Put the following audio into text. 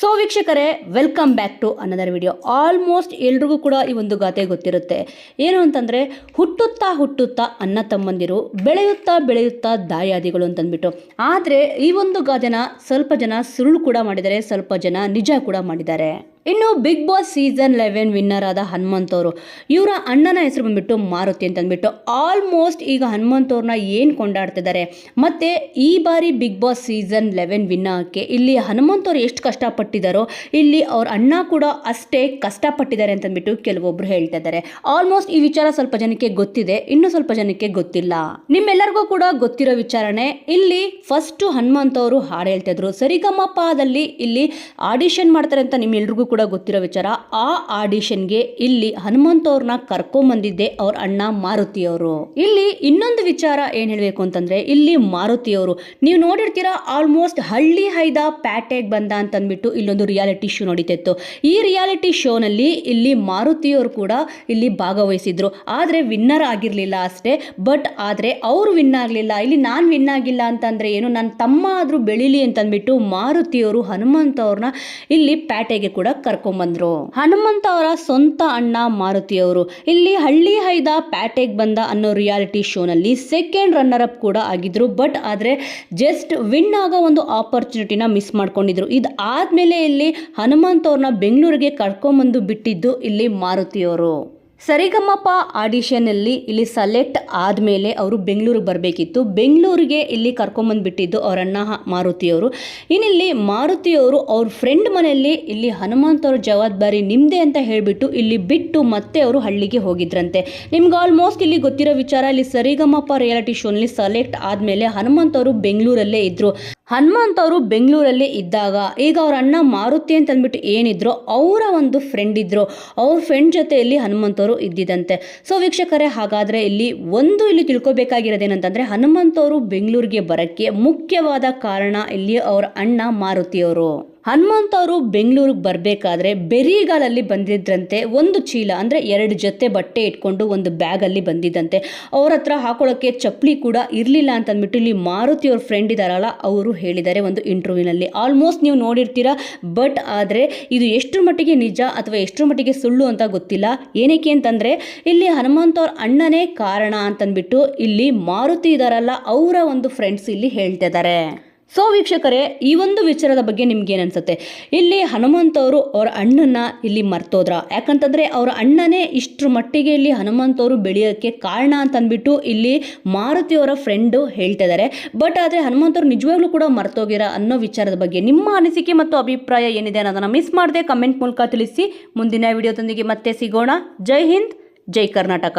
So ವೀಕ್ಷಕರೇ welcome back to another video almost ಎಲ್ರಿಗೂ ಕೂಡ ಈ ಒಂದು ಗಾತೆ ಗೊತ್ತಿರುತ್ತೆ. ಏನು ಅಂತಂದರೆ, ಹುಟ್ಟುತ್ತಾ ಹುಟ್ಟುತ್ತಾ ಅಣ್ಣ ತಮ್ಮಂದಿರು, ಬೆಳೆಯುತ್ತಾ ಬೆಳೆಯುತ್ತಾ ದಾಯಾದಿಗಳು ಅಂತಂದ್ಬಿಟ್ಟು. ಆದರೆ, ಈ ಒಂದು ಗಾದೆನ ಸ್ವಲ್ಪ ಜನ ಸುರುಳು ಕೂಡ ಮಾಡಿದ್ದಾರೆ, ಸ್ವಲ್ಪ ಜನ ನಿಜ ಕೂಡ ಮಾಡಿದ್ದಾರೆ. ಇನ್ನು Bigg Boss season eleven winner ಆದ ಹನುಮಂತ್ ಅವರು. ಇವರ ಅಣ್ಣನ ಹೆಸರು ಬಂದ್ಬಿಟ್ಟು ಮಾರುತಿ ಅಂತ ಅಂದ್ಬಿಟ್ಟು ಆಲ್ಮೋಸ್ಟ್ ಈಗ ಹನುಮಂತ್ ಅವ್ರನ್ನ ಏನು ಕೊಂಡಾಡ್ತಿದ್ದಾರೆ ಮತ್ತೆ ಈ ಬಾರಿ Bigg Boss season eleven win ಆಗಕ್ಕೆ ಇಲ್ಲಿ ಹನುಮಂತ್ ಅವ್ರು ಎಷ್ಟು ಕಷ್ಟಪಟ್ಟಿದ್ದಾರೋ ಇಲ್ಲಿ ಅವ್ರ ಅಣ್ಣ ಕೂಡ ಅಷ್ಟೇ ಕಷ್ಟಪಟ್ಟಿದ್ದಾರೆ ಅಂತಂದ್ಬಿಟ್ಟು ಕೆಲವೊಬ್ರು ಹೇಳ್ತಾ ಇದ್ದಾರೆ ಆಲ್ಮೋಸ್ಟ್ ಈ ವಿಚಾರ ಸ್ವಲ್ಪ ಜನಕ್ಕೆ ಗೊತ್ತಿದೆ, ಇನ್ನು ಸ್ವಲ್ಪ ಜನಕ್ಕೆ ಗೊತ್ತಿಲ್ಲ. ನಿಮ್ಮೆಲ್ಲರಿಗೂ ಕೂಡ ಗೊತ್ತಿರೋ ವಿಚಾರಣೆ ಇಲ್ಲಿ ಫಸ್ಟ್ ಹನುಮಂತ್ ಅವರು ಹಾಡು ಹೇಳ್ತಾ ಇದ್ರು. ಸರಿಗಮಪದಲ್ಲಿ ಇಲ್ಲಿ ಆಡಿಷನ್ ಮಾಡ್ತಾರೆ ಅಂತ ನಿಮ್ಮೆಲ್ರಿಗೂ ಗೊತ್ತಿರೋ ವಿಚಾರ, ಆ ಆಡಿಷನ್ಗೆ ಇಲ್ಲಿ ಹನುಮಂತ್ ಅವ್ರನ್ನ ಕರ್ಕೊಂಬಂದಿದ್ದೆ ಅವ್ರ ಅಣ್ಣ ಮಾರುತಿ ಅವರು ಇಲ್ಲಿ ಇನ್ನೊಂದು ವಿಚಾರ ಏನ್ ಹೇಳಬೇಕು ಅಂತಂದ್ರೆ, ಇಲ್ಲಿ ಮಾರುತಿ ಅವರು ನೀವು ನೋಡಿರ್ತೀರಾ, ಆಲ್ಮೋಸ್ಟ್ ಹಳ್ಳಿ ಹೈದ ಪ್ಯಾಟೆಗೆ ಬಂದ ಅಂತಂದ್ಬಿಟ್ಟು ಇಲ್ಲೊಂದು ರಿಯಾಲಿಟಿ ಶೋ ನಡೀತಿತ್ತು. ಈ ರಿಯಾಲಿಟಿ ಶೋನಲ್ಲಿ ಇಲ್ಲಿ ಮಾರುತಿಯವರು ಕೂಡ ಇಲ್ಲಿ ಭಾಗವಹಿಸಿದ್ರು. ಆದರೆ ವಿನ್ನರ್ ಆಗಿರಲಿಲ್ಲ ಅಷ್ಟೇ, ಬಟ್ ಆದರೆ ಅವರು ವಿನ್ ಆಗಲಿಲ್ಲ. ಇಲ್ಲಿ ನಾನು ವಿನ್ ಆಗಿಲ್ಲ ಅಂತಂದ್ರೆ ಏನು ನನ್ನ ತಮ್ಮ ಆದರೂ ಬೆಳಿಲಿ ಅಂತಂದ್ಬಿಟ್ಟು ಮಾರುತಿಯವರು ಹನುಮಂತ ಅವ್ರನ್ನ ಇಲ್ಲಿ ಪ್ಯಾಟೆಗೆ ಕೂಡ ಕರ್ಕೊಂಬಂದ್ರು. ಹನುಮಂತ ಅವರ ಸ್ವಂತ ಅಣ್ಣ ಮಾರುತಿಯವರು. ಇಲ್ಲಿ ಹಳ್ಳಿ ಹೈದ ಪ್ಯಾಟೆಗ್ ಬಂದ ಅನ್ನೋ ರಿಯಾಲಿಟಿ ಶೋನಲ್ಲಿ ಸೆಕೆಂಡ್ ರನ್ನರ್ ಅಪ್ ಕೂಡ ಆಗಿದ್ರು. ಬಟ್ ಆದರೆ ಜಸ್ಟ್ ವಿನ್ ಆಗೋ ಒಂದು ಆಪರ್ಚುನಿಟಿನ ಮಿಸ್ ಮಾಡ್ಕೊಂಡಿದ್ರು. ಇದು ಆದಮೇಲೆ ಇಲ್ಲಿ ಹನುಮಂತ ಅವ್ರನ್ನ ಬೆಂಗಳೂರಿಗೆ ಕರ್ಕೊಂಬಂದು ಬಿಟ್ಟಿದ್ದು ಇಲ್ಲಿ ಮಾರುತಿಯವರು. ಸರಿಗಮಪ ಆಡಿಷನಲ್ಲಿ ಇಲ್ಲಿ ಸೆಲೆಕ್ಟ್ ಆದಮೇಲೆ ಅವರು ಬೆಂಗಳೂರಿಗೆ ಬರಬೇಕಿತ್ತು. ಬೆಂಗಳೂರಿಗೆ ಇಲ್ಲಿ ಕರ್ಕೊಂಬಂದುಬಿಟ್ಟಿದ್ದು ಅವರ ಅಣ್ಣ ಹ- ಮಾರುತಿಯವರು. ಇನ್ನಿಲ್ಲಿ ಮಾರುತಿಯವರು ಅವ್ರ ಫ್ರೆಂಡ್ ಮನೆಯಲ್ಲಿ ಇಲ್ಲಿ ಹನುಮಂತವ್ರ ಜವಾಬ್ದಾರಿ ನಿಮ್ಮದೇ ಅಂತ ಹೇಳಿಬಿಟ್ಟು ಇಲ್ಲಿ ಬಿಟ್ಟು ಮತ್ತೆ ಅವರು ಹಳ್ಳಿಗೆ ಹೋಗಿದ್ರಂತೆ. ನಿಮ್ಗೆ ಆಲ್ಮೋಸ್ಟ್ ಇಲ್ಲಿ ಗೊತ್ತಿರೋ ವಿಚಾರ, ಇಲ್ಲಿ ಸರಿಗಮಪ ರಿಯಾಲಿಟಿ ಶೋನಲ್ಲಿ ಸೆಲೆಕ್ಟ್ ಆದಮೇಲೆ ಹನುಮಂತ ಅವರು ಬೆಂಗಳೂರಲ್ಲೇ ಇದ್ದರು ಹನುಮಂತ್ ಅವರು ಬೆಂಗಳೂರಲ್ಲಿ ಇದ್ದಾಗ, ಈಗ ಅವ್ರ ಅಣ್ಣ ಮಾರುತಿ ಅಂತ ಅಂದ್ಬಿಟ್ಟು ಏನಿದ್ರು ಅವರ ಒಂದು ಫ್ರೆಂಡ್ ಇದ್ರು, ಅವ್ರ ಫ್ರೆಂಡ್ ಜೊತೆಯಲ್ಲಿ ಹನುಮಂತ್ ಅವರು ಇದ್ದಿದಂತೆ. ಸೊ ವೀಕ್ಷಕರೇ, ಹಾಗಾದರೆ ಇಲ್ಲಿ ಒಂದು ಇಲ್ಲಿ ತಿಳ್ಕೊಬೇಕಾಗಿರೋದೇನಂತಂದರೆ ಹನುಮಂತ್ ಅವರು ಬೆಂಗಳೂರಿಗೆ ಬರೋಕ್ಕೆ ಮುಖ್ಯವಾದ ಕಾರಣ ಇಲ್ಲಿ ಅವ್ರ ಅಣ್ಣ ಮಾರುತಿಯವರು. ಹನುಮಂತ್ ಅವರು ಬೆಂಗಳೂರಿಗೆ ಬರಬೇಕಾದ್ರೆ ಬೆರಿಗಾಲಲ್ಲಿ ಬಂದಿದ್ರಂತೆ ಒಂದು ಚೀಲ, ಅಂದರೆ ಎರಡು ಜೊತೆ ಬಟ್ಟೆ ಇಟ್ಕೊಂಡು ಒಂದು ಬ್ಯಾಗಲ್ಲಿ ಬಂದಿದ್ದಂತೆ. ಅವ್ರ ಹತ್ರ ಹಾಕೊಳ್ಳೋಕ್ಕೆ ಚಪ್ಪಲಿ ಕೂಡ ಇರಲಿಲ್ಲ ಅಂತಂದ್ಬಿಟ್ಟು ಇಲ್ಲಿ ಮಾರುತಿ ಅವ್ರ ಫ್ರೆಂಡ್ ಇದ್ದಾರಲ್ಲ ಅವರು ಹೇಳಿದ್ದಾರೆ ಒಂದು ಇಂಟರ್ವ್ಯೂನಲ್ಲಿ. ಆಲ್ಮೋಸ್ಟ್ ನೀವು ನೋಡಿರ್ತೀರಾ ಬಟ್ ಆದರೆ ಇದು ಎಷ್ಟರ ಮಟ್ಟಿಗೆ ನಿಜ ಅಥವಾ ಎಷ್ಟರ ಮಟ್ಟಿಗೆ ಸುಳ್ಳು ಅಂತ ಗೊತ್ತಿಲ್ಲ. ಏನಕ್ಕೆ ಅಂತಂದರೆ, ಇಲ್ಲಿ ಹನುಮಂತ ಅವ್ರ ಅಣ್ಣನೇ ಕಾರಣ ಅಂತಂದ್ಬಿಟ್ಟು ಇಲ್ಲಿ ಮಾರುತಿ ಇದ್ದಾರಲ್ಲ ಅವರ ಒಂದು ಫ್ರೆಂಡ್ಸ್ ಇಲ್ಲಿ ಹೇಳ್ತಾ ಇದ್ದಾರೆ ಸೊ ವೀಕ್ಷಕರೇ, ಈ ಒಂದು ವಿಚಾರದ ಬಗ್ಗೆ ನಿಮ್ಗೆ ಏನನ್ಸುತ್ತೆ ಇಲ್ಲಿ ಹನುಮಂತ ಅವರು ಅವರ ಅಣ್ಣನ ಇಲ್ಲಿ ಮರ್ತೋದ್ರ. ಯಾಕಂತಂದ್ರೆ ಅವರ ಅಣ್ಣನೇ ಇಷ್ಟರ ಮಟ್ಟಿಗೆ ಇಲ್ಲಿ ಹನುಮಂತ ಅವರು ಬೆಳೆಯೋಕ್ಕೆ ಕಾರಣ ಅಂತ ಅಂದ್ಬಿಟ್ಟು ಇಲ್ಲಿ ಮಾರುತಿಯವರ ಫ್ರೆಂಡು ಹೇಳ್ತಾ ಇದ್ದಾರೆ ಬಟ್ ಆದರೆ ಹನುಮಂತವ್ರು ನಿಜವಾಗ್ಲೂ ಕೂಡ ಮರ್ತೋಗಿರ ಅನ್ನೋ ವಿಚಾರದ ಬಗ್ಗೆ ನಿಮ್ಮ ಅನಿಸಿಕೆ ಮತ್ತು ಅಭಿಪ್ರಾಯ ಏನಿದೆ ಅನ್ನೋದನ್ನ ಮಿಸ್ ಮಾಡದೆ ಕಮೆಂಟ್ ಮೂಲಕ ತಿಳಿಸಿ. ಮುಂದಿನ ವಿಡಿಯೋದೊಂದಿಗೆ ಮತ್ತೆ ಸಿಗೋಣ. ಜೈ ಹಿಂದ್, ಜೈ ಕರ್ನಾಟಕ.